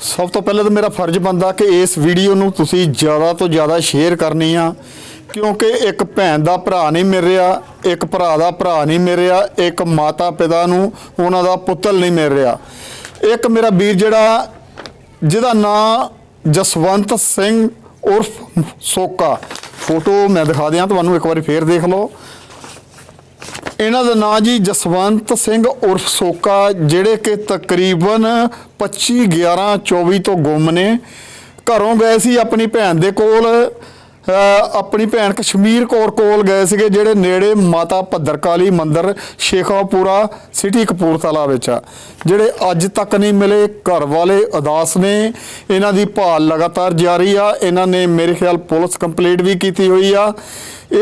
ਸਭ ਤੋਂ ਪਹਿਲਾਂ ਤਾਂ ਮੇਰਾ ਫਰਜ਼ ਬਣਦਾ ਕਿ ਇਸ ਵੀਡੀਓ ਨੂੰ ਤੁਸੀਂ ਜ਼ਿਆਦਾ ਤੋਂ ਜ਼ਿਆਦਾ ਸ਼ੇਅਰ ਕਰਨੀ ਆ, ਕਿਉਂਕਿ ਇੱਕ ਭੈਣ ਦਾ ਭਰਾ ਨਹੀਂ ਮਿਲ ਰਿਹਾ, ਇੱਕ ਭਰਾ ਦਾ ਭਰਾ ਨਹੀਂ ਮਿਲ ਰਿਹਾ, ਇੱਕ ਮਾਤਾ ਪਿਤਾ ਨੂੰ ਉਹਨਾਂ ਦਾ ਪੁੱਤਰ ਨਹੀਂ ਮਿਲ ਰਿਹਾ। ਇੱਕ ਮੇਰਾ ਵੀਰ ਜਿਹੜਾ, ਜਿਹਦਾ ਨਾਂ ਜਸਵੰਤ ਸਿੰਘ ਉਰਫ ਸੋਕਾ। ਫੋਟੋ ਮੈਂ ਦਿਖਾ ਦਿਆਂ, ਤੁਹਾਨੂੰ ਇੱਕ ਵਾਰੀ ਫੇਰ ਦੇਖ ਲਓ। ਇਹਨਾਂ ਦਾ ਨਾਂ ਜੀ ਜਸਵੰਤ ਸਿੰਘ ਉਰਫ ਸੋਕਾ, ਜਿਹੜੇ ਕਿ ਤਕਰੀਬਨ 25 11 24 ਤੋਂ ਗੁੰਮ ਨੇ। ਘਰੋਂ ਗਏ ਸੀ ਆਪਣੀ ਭੈਣ ਦੇ ਕੋਲ। ਆਪਣੀ ਭੈਣ ਕਸ਼ਮੀਰ ਕੌਰ ਕੋਲ ਗਏ ਸੀਗੇ, ਜਿਹੜੇ ਨੇੜੇ ਮਾਤਾ ਭੱਦਰਕਾਲੀ ਮੰਦਿਰ ਸ਼ੇਖਾਪੁਰਾ ਸਿਟੀ ਕਪੂਰਥਲਾ ਵਿੱਚ ਆ। ਜਿਹੜੇ ਅੱਜ ਤੱਕ ਨਹੀਂ ਮਿਲੇ, ਘਰ ਵਾਲੇ ਉਦਾਸ ਨੇ। ਇਹਨਾਂ ਦੀ ਭਾਲ ਲਗਾਤਾਰ ਜਾਰੀ ਆ। ਇਹਨਾਂ ਨੇ ਮੇਰੇ ਖਿਆਲ ਪੁਲਿਸ ਕੰਪਲੀਟ ਵੀ ਕੀਤੀ ਹੋਈ ਆ।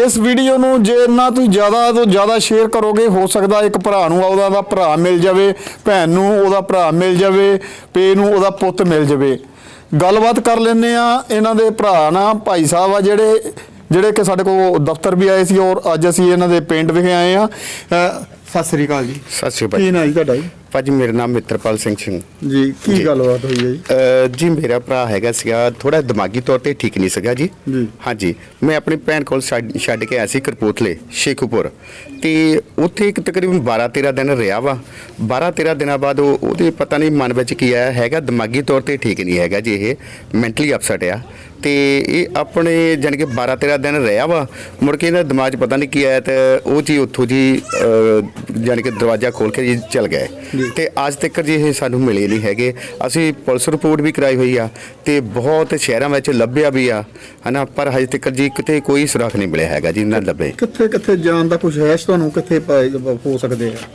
ਇਸ ਵੀਡੀਓ ਨੂੰ ਜੇ ਨਾ ਤੁਸੀਂ ਜ਼ਿਆਦਾ ਤੋਂ ਜ਼ਿਆਦਾ ਸ਼ੇਅਰ ਕਰੋਗੇ, ਹੋ ਸਕਦਾ ਇੱਕ ਭਰਾ ਨੂੰ ਉਹਦਾ ਭਰਾ ਮਿਲ ਜਾਵੇ, ਭੈਣ ਨੂੰ ਉਹਦਾ ਭਰਾ ਮਿਲ ਜਾਵੇ, ਪੇ ਨੂੰ ਉਹਦਾ ਪੁੱਤ ਮਿਲ ਜਾਵੇ। ਗੱਲਬਾਤ ਕਰ ਲੈਂਦੇ ਆ ਇਹਨਾਂ ਦੇ ਭਰਾ ਨਾ ਭਾਈ ਸਾਹਿਬ ਆ ਜਿਹੜੇ ਜਿਹੜੇ ਕਿ ਸਾਡੇ ਕੋਲ ਦਫ਼ਤਰ ਵੀ ਆਏ ਸੀ ਔਰ ਅੱਜ ਅਸੀਂ ਇਹਨਾਂ ਦੇ ਪਿੰਡ ਵਿਖੇ ਆਏ ਆ ਸਤਿ ਸ੍ਰੀ ਅਕਾਲ ਜੀ। ਸਤਿ ਸ਼੍ਰੀ ਅਕਾਲ। ਕੀ ਨਾਂ ਜੀ ਤੁਹਾਡਾ ਜੀ? ਭਾਜੀ ਮੇਰਾ ਨਾਮ ਮਿੱਤਰਪਾਲ ਸਿੰਘ ਸਿੰਘ। ਜੀ ਕੀ ਗੱਲਬਾਤ ਹੋਈ ਹੈ ਜੀ? ਅਹ ਜੀ ਮੇਰਾ ਭਰਾ ਹੈਗਾ ਸੀਗਾ ਥੋੜਾ ਦਿਮਾਗੀ ਤੌਰ ਤੇ ਠੀਕ ਨਹੀਂ ਸੀਗਾ ਜੀ। ਜੀ। ਹਾਂਜੀ ਮੈਂ ਆਪਣੀ ਭੈਣ ਕੋਲ ਛੱਡ ਛੱਡ ਕੇ ਆਇਆ ਸੀ ਕਰਪੂਥਲੇ ਸ਼ੇਖੂਪੁਰ। ਤੇ ਉੱਥੇ ਇੱਕ ਤਕਰੀਬਨ 12 13 ਦਿਨ ਰਿਹਾ ਵਾ। 12 13 ਦਿਨਾਂ ਬਾਅਦ ਉਹ ਉਹਦੇ ਪਤਾ ਨਹੀਂ ਮਨ ਵਿੱਚ ਕੀ ਆਇਆ ਹੈਗਾ ਦਿਮਾਗੀ ਤੌਰ ਤੇ ਠੀਕ ਨਹੀਂ ਹੈਗਾ ਜੀ ਇਹ ਮੈਂਟਲੀ ਅਪਸੈਟ ਆ। ਤੇ ਇਹ ਆਪਣੇ ਜਾਣੀ ਕਿ 12 13 ਦਿਨ ਰਿਹਾ ਵਾ ਮੁੜ ਕੇ ਇਹਦਾ ਦਿਮਾਗ 'ਚ ਪਤਾ ਨਹੀਂ ਕੀ ਆਇਆ ਤੇ ਉਹ ਜੀ ਉੱਥੋਂ ਜੀ ਅਹ, ਜਾਣੀ ਕਿ ਦਰਵਾਜ਼ਾ ਖੋਲ ਕੇ ਜੀ ਚਲ ਗਏ। ਤੇ ਅੱਜ ਤੱਕ ਜੀ ਇਹ ਸਾਨੂੰ ਮਿਲੇ ਨਹੀਂ ਹੈਗੇ। ਅਸੀਂ ਪੁਲਿਸ ਰਿਪੋਰਟ ਵੀ ਕਰਾਈ ਹੋਈ ਆ ਤੇ ਬਹੁਤ ਸ਼ਹਿਰਾਂ ਵਿੱਚ ਲੱਭਿਆ ਵੀ ਆ ਹਨਾ? ਪਰ ਹਜੇ ਤੱਕ ਜੀ ਕਿਤੇ ਕੋਈ ਸੁਰਾਖ ਨਹੀਂ ਮਿਲਿਆ ਹੈਗਾ ਜੀ ਨਾ ਲੱਭੇ। ਕਿੱਥੇ ਕਿੱਥੇ ਜਾਣ ਦਾ ਕੁਝ ਹੈ ਤੁਹਾਨੂੰ? ਕਿੱਥੇ ਪਾਏ ਹੋ ਸਕਦੇ ਆ?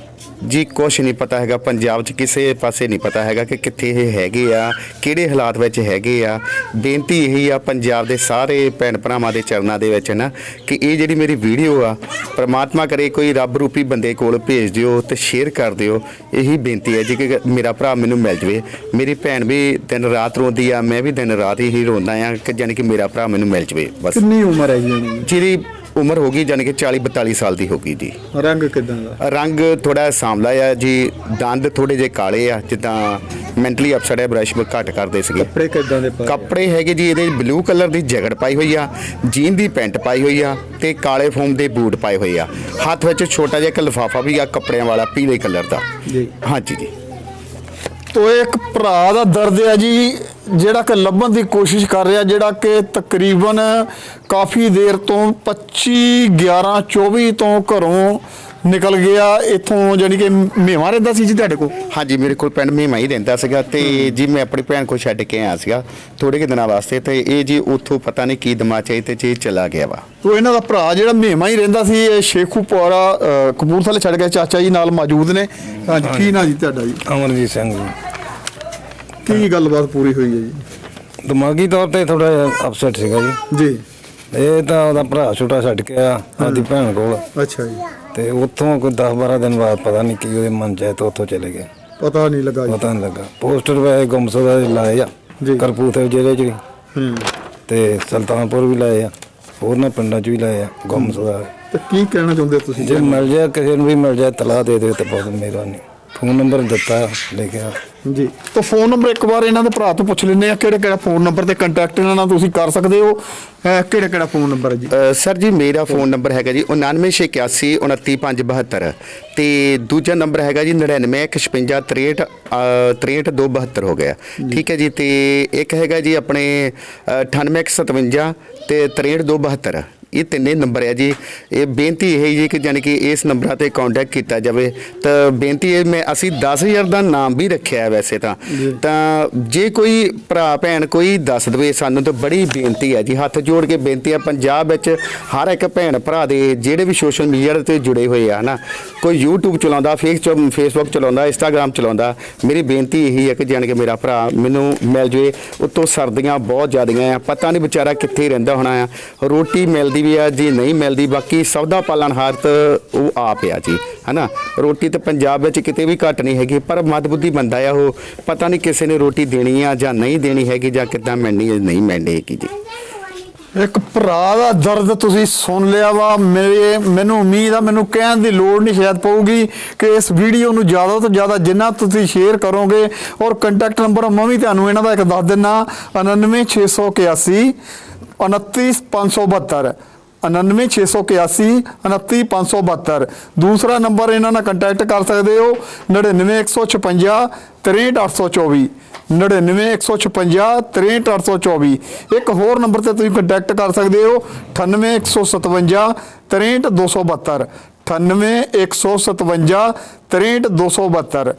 ਜੀ ਕੁਛ ਨਹੀਂ ਪਤਾ ਹੈਗਾ। ਪੰਜਾਬ 'ਚ ਕਿਸੇ ਪਾਸੇ ਨਹੀਂ ਪਤਾ ਹੈਗਾ ਕਿ ਕਿੱਥੇ ਇਹ ਹੈਗੇ ਆ ਕਿਹੜੇ ਹਾਲਾਤ ਵਿੱਚ ਹੈਗੇ ਆ। ਬੇਨਤੀ ਇਹੀ ਆ ਪੰਜਾਬ ਦੇ ਸਾਰੇ ਭੈਣ ਭਰਾਵਾਂ ਦੇ ਚਰਨਾਂ ਦੇ ਵਿੱਚ ਨਾ ਕਿ ਇਹ ਜਿਹੜੀ ਮੇਰੀ ਵੀਡੀਓ ਆ ਪ੍ਰਮਾਤਮਾ ਕਰੇ ਕੋਈ ਰੱਬ ਰੂਪੀ ਬੰਦੇ ਕੋਲ ਭੇਜ ਦਿਓ ਤੇ ਸ਼ੇਅਰ ਕਰ ਦਿਓ। ਇਹੀ ਬੇਨਤੀ ਹੈ ਜੀ ਕਿ ਮੇਰਾ ਭਰਾ ਮੈਨੂੰ ਮਿਲ ਜਵੇ। ਮੇਰੀ ਭੈਣ ਵੀ ਦਿਨ ਰਾਤ ਰੋਂਦੀ ਆ ਮੈਂ ਵੀ ਦਿਨ ਰਾਤ ਹੀ ਰੋਂਦਾ ਆ ਕਿ ਜਾਣੀ ਕਿ ਮੇਰਾ ਭਰਾ ਮੈਨੂੰ ਮਿਲ ਜਵੇ ਬਸ। ਕਿੰਨੀ ਉਮਰ ਹੈ ਜੀ ਜਿਹਦੀ ਉਮਰ ਹੋ ਗਈ ਜਾਣੀ ਕਿ 40 42 ਸਾਲ ਦੀ ਹੋ ਗਈ ਜੀ। ਰੰਗ ਕਿਦਾਂ ਦਾ? ਰੰਗ ਥੋੜਾ ਸਾਂਵਲਾ ਆ ਜੀ ਦੰਦ ਥੋੜੇ ਜੇ ਕਾਲੇ ਆ ਜਿੱਦਾਂ ਮੈਂਟਲੀ ਅਪਸੈਟ ਹੈ ਬ੍ਰਸ਼ ਘੱਟ ਕਰਦੇ ਸੀਗੇ। ਕੱਪੜੇ ਕਿਦਾਂ ਦੇ ਪਾਏ? ਕੱਪੜੇ ਹੈਗੇ ਜੀ ਇਹਦੇ ਬਲੂ ਕਲਰ ਦੀ ਜੈਕਟ ਪਾਈ ਹੋਈ ਆ ਜੀਨ ਦੀ ਪੈਂਟ ਪਾਈ ਹੋਈ ਆ ਤੇ ਕਾਲੇ ਫੋਮ ਦੇ ਬੂਟ ਪਾਏ ਹੋਏ ਆ। ਹੱਥ ਵਿੱਚ ਛੋਟਾ ਜਿਹਾ ਇੱਕ ਲਿਫਾਫਾ ਵੀ ਆ ਕੱਪੜਿਆਂ ਵਾਲਾ ਪੀਲੇ ਕਲਰ ਦਾ। ਜੀ। ਹਾਂਜੀ ਜੀ। ਤੋ ਇੱਕ ਭਰਾ ਦਾ ਦਰਦ ਹੈ ਜੀ ਜਿਹੜਾ ਕਿ ਲੱਭਣ ਦੀ ਕੋਸ਼ਿਸ਼ ਕਰ ਰਿਹਾ ਜਿਹੜਾ ਕਿ ਤਕਰੀਬਨ ਕਾਫੀ ਦੇਰ ਤੋਂ 25 11 24 ਤੋਂ ਘਰੋਂ ਨਿਕਲ ਗਿਆ ਇਥੋਂ ਜਾਨੀ ਕਿ ਮੇਵਾ ਰਹਿੰਦਾ ਸੀ ਜੀ ਤੁਹਾਡੇ ਕੋਲ? ਹਾਂਜੀ ਮੇਰੇ ਕੋਲ ਪਿੰਡ ਮੀਮਾ ਹੀ ਰਹਿੰਦਾ ਸੀਗਾ ਤੇ ਜੀ ਮੈਂ ਆਪਣੀ ਭੈਣ ਕੋਲ ਛੱਡ ਕੇ ਆਇਆ ਸੀਗਾ ਥੋੜੇ ਕਿ ਦਿਨਾਂ ਵਾਸਤੇ ਤੇ ਇਹ ਜੀ ਉੱਥੋਂ ਪਤਾ ਨਹੀਂ ਕੀ ਦਿਮਾਗ ਚ ਆਈ ਤੇ ਜੀ ਚਲਾ ਗਿਆ ਵਾ। ਤੋ ਇਹਨਾਂ ਦਾ ਭਰਾ ਜਿਹੜਾ ਮੇਵਾ ਹੀ ਰਹਿੰਦਾ ਸੀ ਇਹ ਸ਼ੇਖੂਪੁਰਾ ਕਪੂਰਥਲੇ ਛੱਡ ਕੇ ਚਾਚਾ ਜੀ ਨਾਲ ਮੌਜੂਦ ਨੇ। ਹਾਂਜੀ ਕੀ ਨਾਂ ਜੀ ਤੁਹਾਡਾ ਜੀ? ਅਮਰਜੀਤ ਸਿੰਘ ਜੀ। ਕੀ ਗੱਲਬਾਤ ਪੂਰੀ ਹੋਈ ਹੈ ਜੀ? ਦਿਮਾਗੀ ਤੌਰ ਤੇ ਥੋੜਾ ਅਪਸੈਟ ਸੀਗਾ ਜੀ। ਜੀ। ਇਹ ਤਾਂ ਉਹਦਾ ਭਰਾ ਛੋਟਾ ਛੱਡ ਕੇ ਆ ਆਦੀ ਭੈਣ ਕੋਲ। ਅੱਛਾ ਜੀ। ਤੇ ਉੱਥੋਂ ਕੋਈ 10 12 ਦਿਨ ਬਾਅਦ ਪਤਾ ਨਹੀਂ ਕੀ ਉਹਦੇ ਮਨ ਚ ਆਇਆ ਤੇ ਉੱਥੋਂ ਚਲੇ ਗਏ। ਪਤਾ ਨਹੀਂ ਲੱਗਾ ਜੀ। ਪਤਾ ਨਹੀਂ ਲੱਗਾ। ਪੋਸਟਰ ਵੇ ਗੁੰਮਸਦਾ ਲਾਏ ਆ। ਜੀ। ਕਰਪੂਰਥਲੇ ਜ਼ਿਲ੍ਹੇ ਚ ਵੀ। ਹੂੰ। ਤੇ ਸੁਲਤਾਨਪੁਰ ਵੀ ਲਾਏ ਆ। ਹੋਰ ਨਾ ਪਿੰਡਾਂ ਚ ਵੀ ਲਾਏ ਆ ਗੁੰਮਸਦਾ ਤੇ ਕੀ ਕਹਿਣਾ ਚਾਹੁੰਦੇ ਹੋ ਤੁਸੀਂ? ਜੇ ਮਿਲ ਜਾਏ ਕਿਸੇ ਨੂੰ ਵੀ ਮਿਲ ਜਾਏ ਤਲਾਹ ਦੇ ਦਿਓ ਤੇ ਬਹੁਤ ਮਿਹਰਬਾਨੀ ਫੋਨ ਨੰਬਰ ਦਿੱਤਾ ਲੈ ਕੇ ਆ। ਜੀ। ਤਾਂ ਫੋਨ ਨੰਬਰ ਇੱਕ ਵਾਰ ਇਹਨਾਂ ਦੇ ਭਰਾ ਤੋਂ ਪੁੱਛ ਲੈਂਦੇ ਆ ਕਿਹੜੇ ਕਿਹੜਾ ਫੋਨ ਨੰਬਰ ਤੇ ਕੰਟੈਕਟ ਇਹਨਾਂ ਨਾਲ ਤੁਸੀਂ ਕਰ ਸਕਦੇ ਹੋ? ਕਿਹੜਾ ਕਿਹੜਾ ਫੋਨ ਨੰਬਰ ਹੈ ਜੀ? ਸਰ ਜੀ ਮੇਰਾ ਫੋਨ ਨੰਬਰ ਹੈਗਾ ਜੀ 9981 29572 ਤੇ ਦੂਜਾ ਨੰਬਰ ਹੈਗਾ ਜੀ 991563 63272 ਹੋ ਗਿਆ। ਠੀਕ ਹੈ ਜੀ ਤੇ ਇੱਕ ਹੈਗਾ ਜੀ ਆਪਣੇ ਅ, 9857 ਤੇ 63272 ਇਹ ਤਿੰਨੇ ਨੰਬਰ ਹੈ ਜੀ। ਇਹ ਬੇਨਤੀ ਇਹ ਹੈ ਜੀ ਕਿ ਜਾਨੀ ਕਿ ਇਸ ਨੰਬਰਾਂ ਤੇ ਕੰਟੈਕਟ ਕੀਤਾ ਜਾਵੇ। ਤਾਂ ਬੇਨਤੀ ਇਹ ਮੈਂ ਅਸੀਂ 10000 ਦਾ ਨਾਮ ਵੀ ਰੱਖਿਆ ਹੈ ਵੈਸੇ ਤਾਂ। ਤਾਂ ਜੇ ਕੋਈ ਭਰਾ ਭੈਣ ਕੋਈ ਦੱਸ ਦਵੇ ਸਾਨੂੰ ਤਾਂ ਬੜੀ ਬੇਨਤੀ ਹੈ ਜੀ। ਹੱਥ ਜੋੜ ਕੇ ਬੇਨਤੀ ਹੈ ਪੰਜਾਬ ਵਿੱਚ ਹਰ ਇੱਕ ਭੈਣ ਭਰਾ ਦੇ ਜਿਹੜੇ ਵੀ ਸੋਸ਼ਲ ਮੀਡੀਆ ਤੇ ਜੁੜੇ ਹੋਏ ਆ ਨਾ ਕੋਈ YouTube ਚਲਾਉਂਦਾ ਫੇਸਬੁੱਕ ਫੇਸਬੁੱਕ ਚਲਾਉਂਦਾ Instagram ਚਲਾਉਂਦਾ ਮੇਰੀ ਬੇਨਤੀ ਇਹੀ ਹੈ ਕਿ ਜਾਣ ਕੇ ਮੇਰਾ ਭਰਾ ਮੈਨੂੰ ਮਿਲ ਜਵੇ। ਉੱਤੋਂ ਸਰਦੀਆਂ ਬਹੁਤ ਜ਼ਿਆਦੀਆਂ ਆ ਪਤਾ ਨਹੀਂ ਵਿਚਾਰਾ ਕਿੱਥੇ ਰਹਿੰਦਾ ਹੋਣਾ ਆ। ਰੋਟੀ ਮਿਲਦੀ ਵੀ ਆ, ਜੀ ਨਹੀਂ ਮਿਲਦੀ, ਬਾਕੀ ਸਭ ਦਾ ਪਾਲਣ ਹਾਰਤ ਉਹ ਆਪ ਆ ਜੀ, ਹਨਾ? ਰੋਟੀ ਤਾਂ ਪੰਜਾਬ ਵਿੱਚ ਕਿਤੇ ਵੀ ਘੱਟ ਨਹੀਂ ਹੈਗੀ, ਪਰ ਮਦਬੁੱਧੀ ਬੰਦਾ ਆ ਉਹ। ਪਤਾ ਨਹੀਂ ਕਿਸੇ ਨੇ ਰੋਟੀ ਦੇਣੀ ਆ ਜਾਂ ਨਹੀਂ ਦੇਣੀ ਹੈਗੀ ਜਾਂ ਕਿੱਦਾਂ ਮਿਲਣੀ ਹੈ ਨਹੀਂ ਮਿਲਣੀ ਹੈਗੀ ਜੀ। ਇੱਕ ਭਰਾ ਦਾ ਦਰਦ ਤੁਸੀਂ ਸੁਣ ਲਿਆ ਵਾ, ਮੇਰੇ, ਮੈਨੂੰ ਉਮੀਦ ਆ, ਮੈਨੂੰ ਕਹਿਣ ਦੀ ਲੋੜ ਨਹੀਂ ਸ਼ਾਇਦ ਪਊਗੀ ਕਿ ਇਸ ਵੀਡੀਓ ਨੂੰ ਜ਼ਿਆਦਾ ਤੋਂ ਜ਼ਿਆਦਾ ਜਿੰਨਾ ਤੁਸੀਂ ਸ਼ੇਅਰ ਕਰੋਗੇ, ਔਰ ਕੰਟੈਕਟ ਨੰਬਰ ਮੈਂ ਵੀ ਤੁਹਾਨੂੰ ਇਹਨਾਂ ਦਾ ਇੱਕ ਦੱਸ ਦਿੰਨਾ 99681 29572 99681 29572 ਦੂਸਰਾ ਨੰਬਰ ਇਹਨਾਂ ਨਾਲ ਕੰਟੈਕਟ ਕਰ ਸਕਦੇ ਹੋ 99156 63824 99156 63824 ਇੱਕ ਹੋਰ ਨੰਬਰ ਤੇ ਤੁਸੀਂ ਕੰਟੈਕਟ ਕਰ ਸਕਦੇ ਹੋ 98157 63272 98157 63272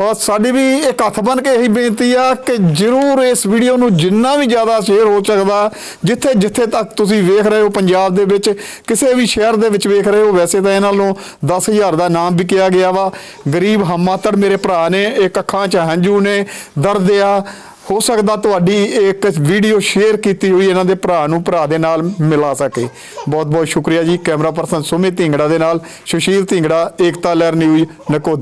ਔਰ ਸਾਡੀ ਵੀ ਇੱਕ ਹੱਥ ਬਨ ਕੇ ਇਹੀ ਬੇਨਤੀ ਆ ਕਿ ਜਰੂਰ ਇਸ ਵੀਡੀਓ ਨੂੰ ਜਿੰਨਾ ਵੀ ਜ਼ਿਆਦਾ ਸ਼ੇਅਰ ਹੋ ਸਕਦਾ, ਜਿੱਥੇ ਜਿੱਥੇ ਤੱਕ ਤੁਸੀਂ ਵੇਖ ਰਹੇ ਹੋ ਪੰਜਾਬ ਦੇ ਵਿੱਚ, ਕਿਸੇ ਵੀ ਸ਼ਹਿਰ ਦੇ ਵਿੱਚ ਵੇਖ ਰਹੇ ਹੋ, ਵੈਸੇ ਤਾਂ ਇਹਨਾਂ ਨੂੰ 10000 ਦਾ ਨਾਮ ਵੀ ਕਿਹਾ ਗਿਆ ਵਾ। ਗਰੀਬ ਹਮਾਤੜ ਮੇਰੇ ਭਰਾ ਨੇ, ਇੱਕ ਅੱਖਾਂ 'ਚ ਹੰਝੂ ਨੇ, ਦਰਦ ਆ। ਹੋ ਸਕਦਾ ਤੁਹਾਡੀ ਇੱਕ ਵੀਡੀਓ ਸ਼ੇਅਰ ਕੀਤੀ ਹੋਈ ਇਹਨਾਂ ਦੇ ਭਰਾ ਨੂੰ, ਭਰਾ ਦੇ ਨਾਲ ਮਿਲਾ ਸਕੇ। ਬਹੁਤ ਬਹੁਤ ਸ਼ੁਕਰੀਆ ਜੀ। ਕੈਮਰਾ ਪਰਸਨ ਸੁਮਿਤ ਢਿੰਗੜਾ ਦੇ ਨਾਲ, ਸੁਸ਼ੀਲ ਢਿੰਗੜਾ, ਏਕਤਾ ਲਹਿਰ ਨਿਊਜ਼ ਨਕੋਦਾ